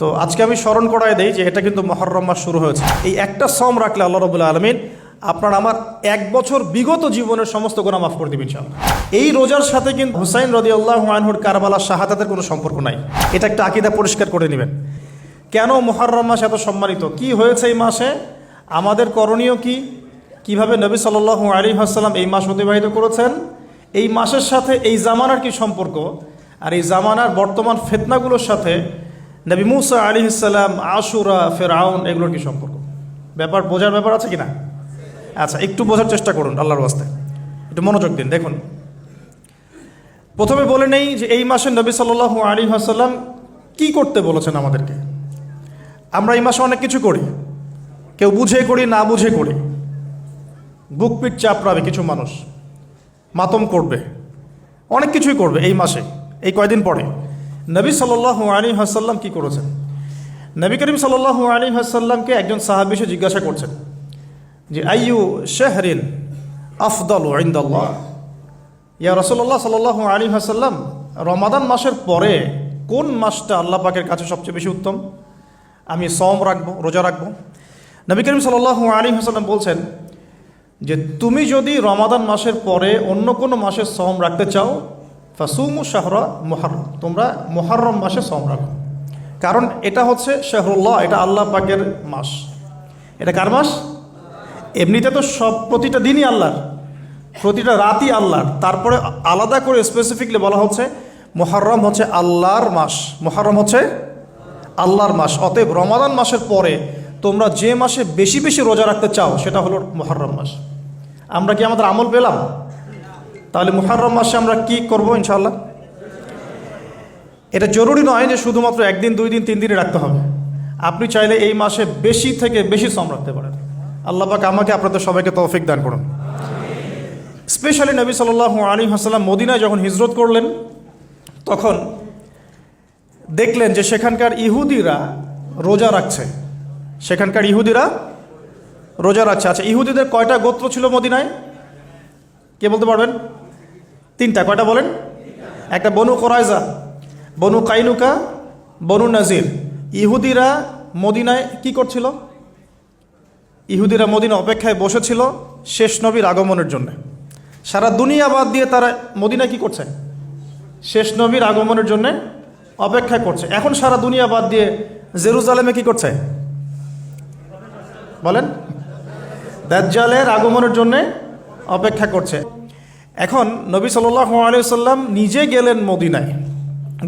তো আজকে আমি স্মরণ করাই দেই যে এটা কিন্তু মহরম মাস শুরু হয়েছে। এই একটা সম রাখলে আল্লাহ রবুল্লা আলমিন আপনার আমার এক বছর বিগত জীবনের সমস্ত গোনা মাফ করে দিবেন ইনশাআল্লাহ। এই রোজার সাথে কিন্তু হুসাইন রদি আল্লাহ আনহুর কারবালার শাহাদাতের কোনো সম্পর্ক নাই। এটা একটা আকিদা পরিষ্কার করে নেবেন। কেন মহরম মাস এত সম্মানিত? কি হয়েছে এই মাসে? আমাদের করণীয় কি? কীভাবে নবী সাল্লাহ আলী হাসাল্লাম এই মাস অতিবাহিত করেছেন? এই মাসের সাথে এই জামানার কি সম্পর্ক? আর এই জামানার বর্তমান ফেতনাগুলোর সাথে নবী মুসা আলী ইসাল্লাম আশুরা ফেরাউন এগুলোর কি সম্পর্ক? ব্যাপার বোঝার ব্যাপার আছে কি না আচ্ছা একটু বোঝার চেষ্টা করুন আল্লাহর বাস্তে একটু মনোযোগ দিন, দেখুন। প্রথমে বলে নেই যে এই মাসে নবী সাল্লাহ আলী হাসাল্লাম কী করতে বলেছেন আমাদেরকে? আমরা এই মাসে অনেক কিছু করি। কেউ বুঝে করি, না বুঝে করি। বুক পিট চাপড়াবে কিছু মানুষ। মাতম করবে। অনেক কিছুই করবে এই মাসে, এই কয়দিন পরে। নবী সাল্লাহ আলী হাসাল্লাম কী করেছেন? নবী করিম সাল্লাহ আলী হাসাল্লামকে একজন সাহাবি এসে জিজ্ঞাসা করছেন যে, আইয়ু শেহরিন আফদল ইন্দাল্লাহ? ইয়া রসল্লাহ সাল্লাহ আলী হাসাল্লাম রমাদান মাসের পরে কোন মাসটা আল্লাহ পাকের কাছে সবচেয়ে বেশি উত্তম? আমি সম রাখব, রোজা রাখব। নবী করিম সাল্লাহ আলী হাসাল্লাম বলছেন যে, তুমি যদি রমাদান মাসের পরে অন্য কোনো মাসের সম রাখতে চাও ফাসুমু শাহরা মোহারম তোমরা মোহারম মাসে সম রাখো। কারণ এটা হচ্ছে শাহরুল্লাহ, এটা আল্লাহ পাকের মাস। এটা কার মাস? এমনিতে তো সব প্রতিটা দিনই আল্লাহর, প্রতিটা রাতই আল্লাহর। তারপরে আলাদা করে স্পেসিফিকলি বলা হচ্ছে মোহারম হচ্ছে আল্লাহর মাস। মোহারম হচ্ছে আল্লাহর মাস। অতএব রমাদান মাসের পরে তোমরা যে মাসে বেশি বেশি রোজা রাখতে চাও, সেটা হলো মোহারম মাস। আমরা কি আমাদের আমল পেলাম? তাহলে মুহাররম মাসে আমরা কি করব ইনশাল্লাহ এটা জরুরি নয় যে শুধুমাত্র একদিন, দুই দিন, তিন দিনে রাখতে হবে। আপনি চাইলে এই মাসে বেশি থেকে বেশি শ্রম রাখতে পারেন। আল্লাহ পাক আমাকে, আপনাদের সবাইকে তৌফিক দান করুন। স্পেশালি নবী সাল্লাহ আলী হাসাল্লাম মদিনায় যখন হিজরত করলেন, তখন দেখলেন যে সেখানকার ইহুদিরা রোজা রাখছে। সেখানকার ইহুদিরা রোজা রাখছে। আচ্ছা ইহুদিদের কয়টা গোত্র ছিল মদিনায়? কে বলতে পারবেন? তিনটা, কয়টা বলেন? একটা বনু কোরাইজা, বনু কাইনুকা, বনু নাজির। ইহুদিরা মদিনায় কি করছিল? ইহুদিরা মদিনা অপেক্ষায় বসেছিল শেষ নবীর আগমনের জন্য। সারা দুনিয়া বাদ দিয়ে তারা মদিনায় কি করছে? শেষ নবীর আগমনের জন্য অপেক্ষা করছে। এখন সারা দুনিয়া বাদ দিয়ে জেরুজালেমে কি করছে? বলেন? দাজ্জালের আগমনের জন্যে অপেক্ষা করছে। এখন নবী সাল্লাহ আলিয়াল্লাম নিজে গেলেন মদিনায়।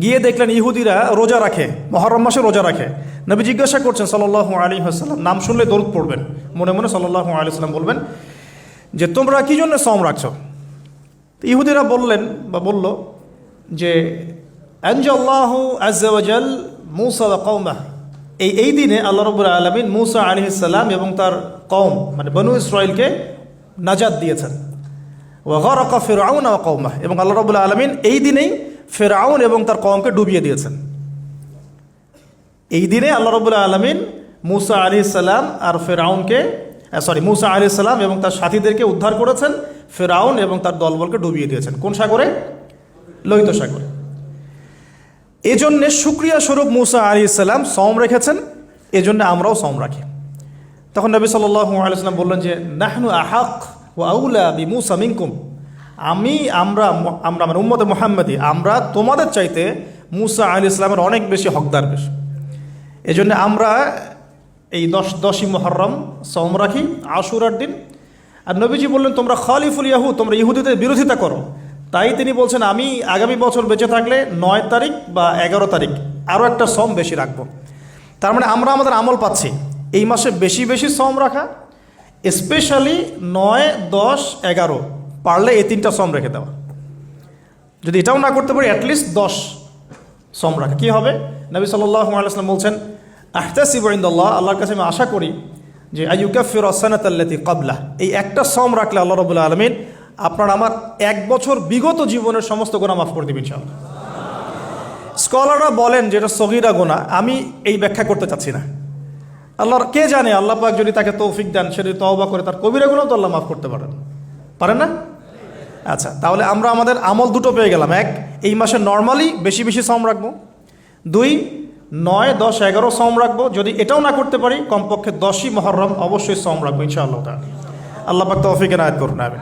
গিয়ে দেখলেন ইহুদিরা রোজা রাখে, মহরম মাসে রোজা রাখে। নবী জিজ্ঞাসা করছেন সাল্লাহ আলী হাসাল্লাম নাম শুনলে দরুদ পড়বেন। মনে মনে সাল্লাহ আলি সাল্লাম বলবেন যে, তোমরা কী জন্য সম রাখছো? ইহুদিরা বললেন বা বলল যে এই এই দিনে আল্লাহ রবুল্লা আলমিন মুসা আলী ইসাল্লাম এবং তার কম মানে বনু ইসরায়েলকে নাজাদ দিয়েছেন। ওয়াগরকা ফেরাউন ও কৌমা এবং আল্লাহ রবুল্লা আলমিন এই দিনেই ফেরাউন এবং তার কমকে ডুবিয়ে দিয়েছেন। এই দিনে আল্লাহ রবুল্লা আলমিন মুসা আলি সাল্লাম আর ফেরাউনকে সরি মুসা আলি সাল্লাম এবং তার সাথীদেরকে উদ্ধার করেছেন ফেরাউন এবং তার দলবলকে ডুবিয়ে দিয়েছেন। কোন সাগরে? লোহিত সাগরে। এজন্যে সুক্রিয়া স্বরূপ মুসা আলি সাল্লাম সম রেখেছেন, এজন্য আমরাও সম রাখি। তখন নবী সাল্লাহ আলাইসাল্লাম বললেন যে, নাহনু আহাক আউলা বি মুসা মিনকুম। আমি, আমরা আমরা মানে উম্মদ মোহাম্মদী, আমরা তোমাদের চাইতে মুসা আলী ইসলামের অনেক বেশি হকদার বেশি। এই জন্য আমরা এই দশ, দশই মহরম সম রাখি, আশুরার দিন। আর নবীজি বললেন, তোমরা খালিফুল ইয়াহু তোমরা ইহুদিদের বিরোধিতা করো। তাই তিনি বলছেন, আমি আগামী বছর বেঁচে থাকলে নয় তারিখ বা এগারো তারিখ আরও একটা সম বেশি রাখব। তার মানে আমরা আমাদের আমল পাচ্ছি। এই মাসে বেশি বেশি সম রাখা স্পেশালি নয়, দশ, এগারো। পারলে এই তিনটা সম রেখে দেওয়া। যদি এটাও না করতে পারি অ্যাটলিস্ট দশ সম রাখা। কী হবে? নবী সাল্লাহ আলাইসলাম বলছেন, আহতাসিব ইন্দল্লাহ আল্লাহর কাছে আমি আশা করি যে আইউকাফির অসানাত আল্লাতি কাবলা এই একটা সম রাখলে আল্লাহ রবুল্লা আলমিন আপনার আমার এক বছর বিগত জীবনের সমস্ত গোনা মাফ করে দেবেন, ইনশাআল্লাহ। স্কলাররা বলেন যেটা সগিরা গোনা আমি এই ব্যাখ্যা করতে চাচ্ছি না। আল্লাহর কে জানে? আল্লাহ পাক যদি তাকে তৌফিক দেন, সে যদি তওবা করে, তার কবিরা গুণও তো আল্লাহ মাফ করতে পারেন। পারেন না? আচ্ছা তাহলে আমরা আমাদের আমল দুটো পেয়ে গেলাম। এক, এই মাসে নর্মালি বেশি বেশি সম রাখব। দুই, নয়, দশ, এগারো সম রাখব। যদি এটাও না করতে পারি, কমপক্ষে দশই মহরম অবশ্যই সম রাখব, ইনশাআল্লাহ আল্লাহ পাক তৌফিক এনায়েত করুন আমি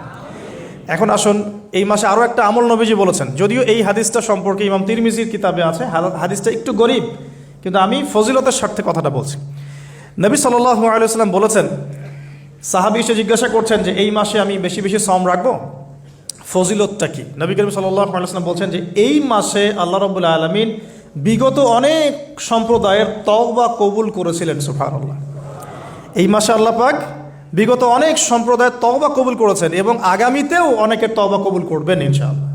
এখন আসুন, এই মাসে আরও একটা আমল নবীজি বলেছেন। যদিও এই হাদিসটা সম্পর্কে ইমাম তিরমিজির কিতাবে আছে হাদিসটা একটু গরিব, কিন্তু আমি ফজিলতের স্বার্থে কথাটা বলছি। নবী সাল্লাহ আলাইসাল্লাম বলেছেন, সাহাবি এসে জিজ্ঞাসা করছেন যে, এই মাসে আমি বেশি বেশি সম রাখব? ফজিলতটা কি? নবী করিম সাল্লাহ আলাইসাল্লাম বলছেন যে, এই মাসে আল্লাহ রবুল্লা আলমিন বিগত অনেক সম্প্রদায়ের তওবা কবুল করেছিলেন সুফার আল্লাহ এই মাসে আল্লাহ পাক বিগত অনেক সম্প্রদায়ের তওবা কবুল করেছেন এবং আগামীতেও অনেকের তওবা কবুল করবেন, ইনশাআল্লাহ।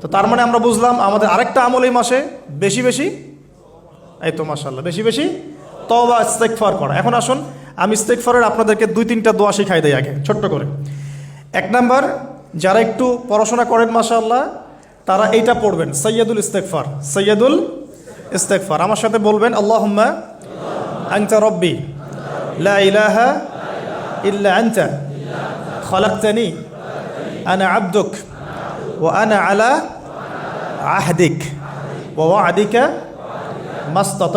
তো তার মানে আমরা বুঝলাম, আমাদের আরেকটা আমল এই মাসে বেশি বেশি, এই তো মাসাল্লাহ বেশি বেশি তবা ইস্তেকফার করা। এখন আসুন, আমি ইস্তেকফারের আপনাদেরকে দুই, তিনটা দোয়া শিখাই দেয় আগে, ছোট্ট করে। এক নাম্বার, যারা একটু পড়াশোনা করেন, মাশাআল্লাহ, তারা এইটা পড়বেন সৈয়দুল ইস্তেকফার সৈয়দুল ইস্তেকফার আমার সাথে বলবেন আল্লাহ আংতা রব্বি, লা ইলাহা ইল্লা আংতা খলাক্তানি, আনা আব্দুক ও আনা আলা আহদিক ও আদিকা মাস্তাত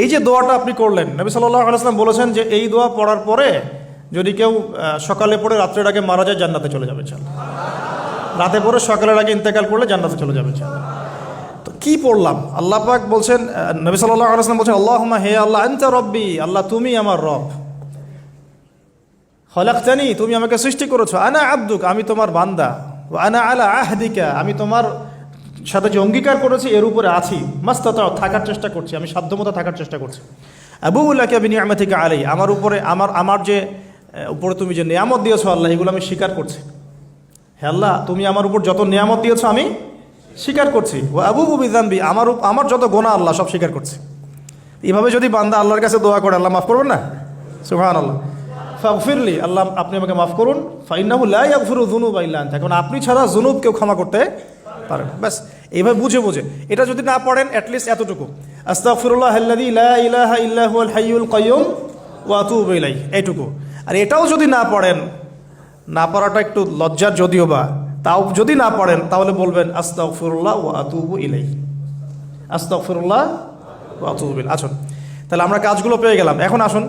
এই যে দোয়াটা আপনি করলেন, নবী সাল্লাহ আলাইসলাম বলেছেন যে এই দোয়া পড়ার পরে যদি কেউ সকালে পড়ে রাত্রের আগে মারা যায়, জান্নাতে চলে যাবে চাল রাতে পড়ে সকালের আগে ইন্তেকাল করলে জান্নাতে চলে যাবে চাল তো কি পড়লাম? আল্লাহ পাক বলছেন নবী সাল্লাহ আলাইসলাম বলছেন আল্লাহ হে আল্লাহ, আনতা রব্বি, আল্লাহ তুমি আমার রব। হলাক্তানি তুমি আমাকে সৃষ্টি করেছ। আনা আব্দুক, আমি তোমার বান্দা। আনা আলা আহদিকা, আমি তোমার সাথে যে অঙ্গীকার করেছি, এর উপরে আছি। মাস্তাতাও থাকার চেষ্টা করছি, আমি সাধ্যমতো থাকার চেষ্টা করছি। আবু উল্লাহকে আমি থেকে আলাই আমার উপরে, আমার আমার যে উপরে তুমি যে নিয়ামত দিয়েছ আল্লাহ, এগুলো আমি স্বীকার করছি। হে আল্লাহ, তুমি আমার উপর যত নিয়ামত দিয়েছ আমি স্বীকার করছি। ও আবু বিজানবি আমার আমার যত গোনা আল্লাহ, সব স্বীকার করছি। এভাবে যদি বান্দা আল্লাহর কাছে দোয়া করে, আল্লাহ মাফ করবেন না? সুহান আল্লাহ ফাগফিরলি, আল্লাহ, আপনি আমাকে মাফ করুন। ফাইনাহু লা ইয়াগফিরু ইল্লা আনতা। কারণ আপনি ছাড়া জুনুব কেউ ক্ষমা করতে পারেন। ব্যাস, এইভাবে বুঝে বুঝে। এটা যদি না পড়েন অ্যাটলিস্ট এতটুকু। আস্তাগফিরুল্লাহ আল্লাযী লা ইলাহা ইল্লা হুয়াল হাইয়ুল কাইয়ুম ওয়া আতুবু ইলাইহি, এইটুকু। আর এটাও যদি না পড়েন, না পড়াটা একটু লজ্জার যদিও বা, তাও যদি না পড়েন, তাহলে বলবেন আস্তাগফিরুল্লাহ ওয়া আতুবু ইলাইহি। আস্তাগফিরুল্লাহ ওয়া আতুবু ইলাইহি। আসুন তাহলে আমরা কাজগুলো পেয়ে গেলাম। এখন আসুন।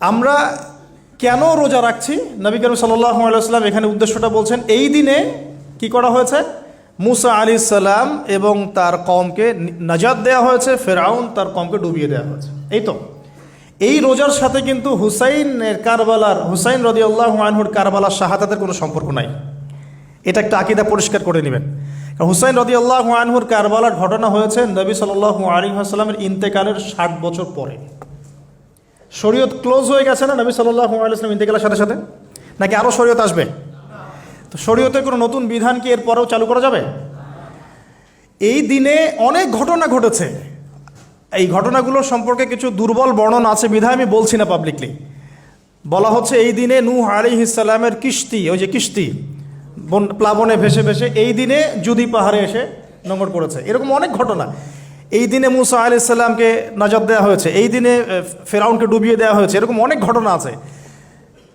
আমরা কেন রোজা রাখছি? নবী করিম সাল্লাহ আলাইসাল্লাম এখানে উদ্দেশ্যটা বলছেন, এই দিনে কি করা হয়েছে? মুসা আলী সাল্লাম এবং তার কমকে নাজাদ দেওয়া হয়েছে, ফেরাউন তার কমকে ডুবিয়ে দেওয়া হয়েছে। এই তো। এই রোজার সাথে কিন্তু হুসাইনের কারবালার, হুসাইন রদি আল্লাহ আনহুর কারবালার শাহাদাতের কোনো সম্পর্ক নাই। এটা একটা আকিদা পরিষ্কার করে নেবেন। হুসাইন রদি আল্লাহ আনহুর কারবালার ঘটনা হয়েছে নবী সাল্লাহ আলী আসসালামের ইন্তেকালের ষাট বছর পরে। শরীয়ত ক্লোজ হয়ে গেছে না নবী সাল্লাহ আলাইসলাম ইন্তেকালের সাথে সাথে? নাকি আরও শরীয়ত আসবে? তো শরীয়তের কোনো নতুন বিধান কি এরপরেও চালু করা যাবে? এই দিনে অনেক ঘটনা ঘটেছে। এই ঘটনাগুলো সম্পর্কে কিছু দুর্বল বর্ণনা আছে বিধায় আমি বলছি না পাবলিকলি বলা হচ্ছে এই দিনে নূহ আলী ইসালামের কিস্তি ওই যে কিস্তি বন, প্লাবনে ভেসে ভেসে এই দিনে জুদি পাহাড়ে এসে নোংর করেছে। এরকম অনেক ঘটনা। এই দিনে মুসা আলি সাল্লামকে নাজাদ দেওয়া হয়েছে। এই দিনে ফেরাউনকে ডুবিয়ে দেওয়া হয়েছে। এরকম অনেক ঘটনা আছে।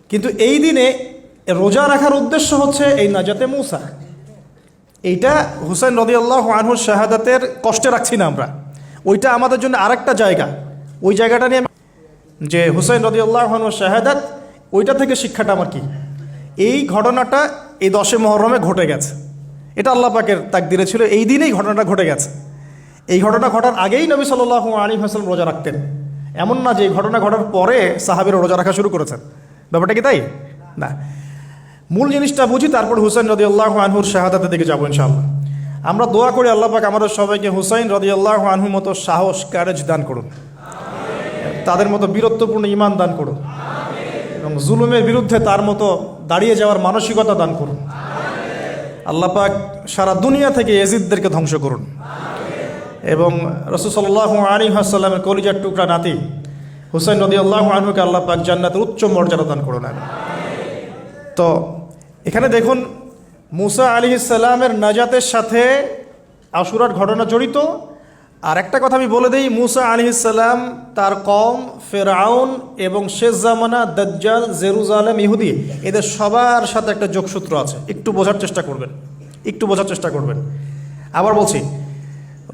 কিন্তু এই দিনে রোজা রাখার উদ্দেশ্য হচ্ছে এই নাজাতে মুসা। এইটা হুসেন রদি আল্লাহ আনহুর শাহাদাতের কষ্টে রাখছি না আমরা। ওইটা আমাদের জন্য আরেকটা জায়গা। ওই জায়গাটা নিয়ে যে হুসেন রদি আল্লাহ আনহুর শাহাদাত, ওইটা থেকে শিক্ষাটা আমার কি? এই ঘটনাটা এই দশে মহরমে ঘটে গেছে। এটা আল্লাহ পাকের তাকদিরে ছিল, এই দিনেই ঘটনাটা ঘটে গেছে। এই ঘটনা ঘটার আগেই নবী সাল্লাহ আলী হাসলাম রোজা রাখতেন। এমন না যে এই ঘটনা ঘটার পরে সাহাবিরা রোজা রাখা শুরু করেছেন। ব্যাপারটা কি তাই? না। মূল জিনিসটা বুঝি, তারপর হুসেন রদি আল্লাহ আনহুর শাহাদাতের দিকে যাব ইনশাআল্লাহ। আমরা দোয়া করি আল্লাহ পাক আমাদের সবাইকে হুসাইন রদি আল্লাহ আনহুর মতো সাহস ক্যারেজ দান করুন। তাদের মতো বীরত্বপূর্ণ ইমান দান করুন। এবং জুলুমের বিরুদ্ধে তার মতো দাঁড়িয়ে যাওয়ার মানসিকতা দান করুন। আল্লাহ পাক সারা দুনিয়া থেকে এজিদদেরকে ধ্বংস করুন। এবং রসুল সাল্লাহ আলী আসাল্লামের কলিজার টুকরা নাতি হুসাইন নদী আল্লাহ আনহুকে আল্লাহ পাক জান্নাতের উচ্চ মর্যাদা দান করুন তো এখানে দেখুন, মুসা আলী ইসাল্লামের নাজাতের সাথে আশুরার ঘটনা জড়িত। আর একটা কথা আমি বলে দিই, মুসা আলী ইসাল্লাম তার কম ফেরাউন এবং শেষ জামানা দজ্জাল, জেরুজালেম, ইহুদি, এদের সবার সাথে একটা যোগসূত্র আছে। একটু বোঝার চেষ্টা করবেন, একটু বোঝার চেষ্টা করবেন। আবার বলছি,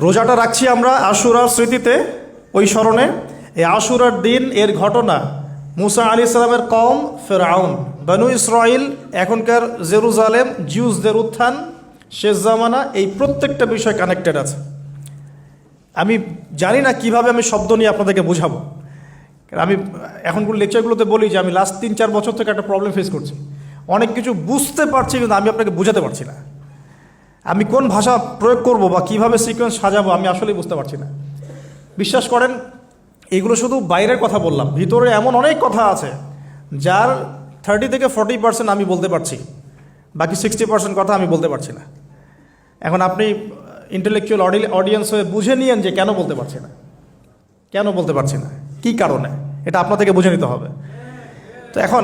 রোজাটা রাখছি আমরা আশুরার স্মৃতিতে, ওই স্মরণে। এই আশুরার দিন, এর ঘটনা মুসা আলী ইসলামের কম ফেরাউন। বানু ইসরাইল এখনকার জেরুজালেম, জিউসদের উত্থান, শেষ জামানা, এই প্রত্যেকটা বিষয় কানেক্টেড আছে। আমি জানি না কীভাবে আমি শব্দ নিয়ে আপনাদেরকে বোঝাবো। আমি এখনগুলো লেকচারগুলোতে বলি যে আমি লাস্ট তিন চার বছর থেকে একটা প্রবলেম ফেস করছি। অনেক কিছু বুঝতে পারছি কিন্তু আমি আপনাকে বোঝাতে পারছি না। আমি কোন ভাষা প্রয়োগ করব বা কীভাবে সিকোয়েন্স সাজাবো আমি আসলেই বুঝতে পারছি না। বিশ্বাস করেন, এগুলো শুধু বাইরের কথা বললাম, ভিতরে এমন অনেক কথা আছে যার থার্টি থেকে ফর্টি পার্সেন্ট আমি বলতে পারছি। বাকি সিক্সটি পার্সেন্ট কথা আমি বলতে পারছি না। এখন আপনি ইন্টেলেকচুয়াল অডিয়েন্স হয়ে বুঝে নিয়েন যে কেন বলতে পারছি না। কেন বলতে পারছি না? কী কারণে? এটা আপনাদেরকে বুঝে নিতে হবে। তো এখন